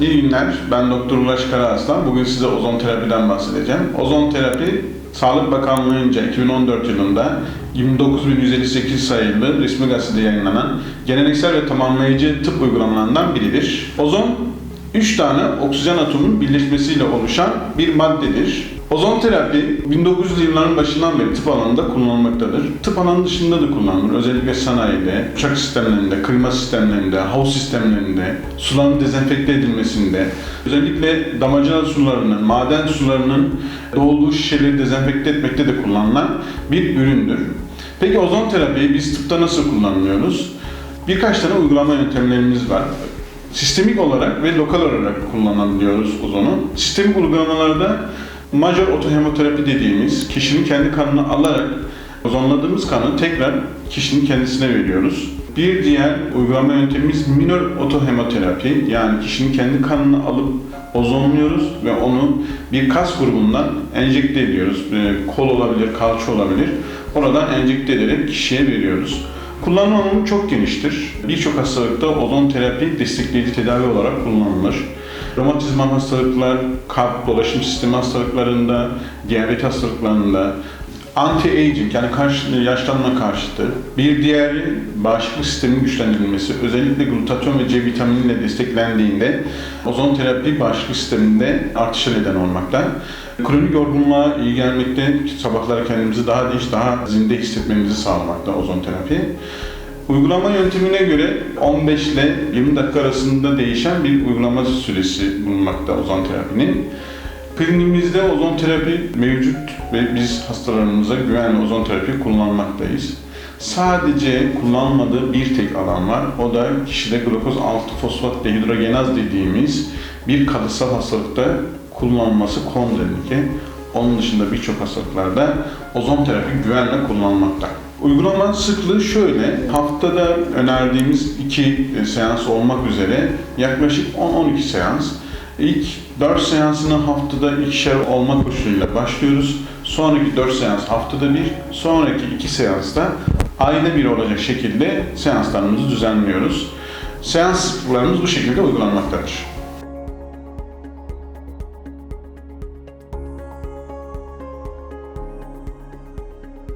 İyi günler, ben Doktor Ulaş Karaaslan. Bugün size ozon terapiden bahsedeceğim. Ozon terapi, Sağlık Bakanlığı'nca 2014 yılında 29.158 sayılı resmi gazetede yayınlanan geleneksel ve tamamlayıcı tıp uygulamalarından biridir. Ozon, 3 tane oksijen atomunun birleşmesiyle oluşan bir maddedir. Ozon terapi 1900'lü yılların başından beri tıp alanında kullanılmaktadır. Tıp alanı dışında da kullanılır. Özellikle sanayide, uçak sistemlerinde, klima sistemlerinde, havuz sistemlerinde, suların dezenfekte edilmesinde, özellikle damacana sularının, maden sularının dolduğu şişeleri dezenfekte etmekte de kullanılan bir üründür. Peki ozon terapiyi biz tıpta nasıl kullanıyoruz? Birkaç tane uygulama yöntemlerimiz var. Sistemik olarak ve lokal olarak kullanabiliyoruz ozonu. Sistemik uygulamalarda major otohemoterapi dediğimiz kişinin kendi kanını alarak ozonladığımız kanı tekrar kişinin kendisine veriyoruz. Bir diğer uygulama yöntemimiz minor otohemoterapi yani kişinin kendi kanını alıp ozonluyoruz ve onu bir kas grubundan enjekte ediyoruz. Ee, Kol olabilir, kalça olabilir. Oradan enjekte ederek kişiye veriyoruz. Kullanım alanı çok geniştir. Birçok hastalıkta ozon terapi destekleyici tedavi olarak kullanılır. Romatizmal hastalıklar, kalp dolaşım sistemi hastalıklarında, diyabet hastalıklarında, anti-aging yani karşı, yaşlanma karşıtı. Bir diğeri bağışıklık sisteminin güçlendirilmesi. Özellikle glutatyon ve C vitaminiyle desteklendiğinde ozon terapi bağışıklık sisteminde artışa neden olmakta. Kronik yorgunluğa iyi gelmekte, sabahları kendimizi daha dinç, daha zinde hissetmemizi sağlamakta ozon terapi. Uygulama yöntemine göre 15 ile 20 dakika arasında değişen bir uygulama süresi bulunmakta ozon terapinin. Kliniğimizde ozon terapi mevcut ve biz hastalarımıza güvenli ozon terapi kullanmaktayız. Sadece kullanmadığı bir tek alan var. O da kişide glukoz 6 fosfat dehidrogenaz dediğimiz bir kalıtsal hastalıkta kullanılması kontraindike. Onun dışında birçok hastalıklarda ozon terapi güvenle kullanılmakta. Uygulama sıklığı şöyle, haftada önerdiğimiz iki seans olmak üzere yaklaşık 10-12 seans. İlk 4 seansını haftada ikişer olmak koşuluyla başlıyoruz. Sonraki 4 seans haftada bir, sonraki 2 seansta ayda bir olacak şekilde seanslarımızı düzenliyoruz. Seans sıklıklarımız bu şekilde uygulanmaktadır.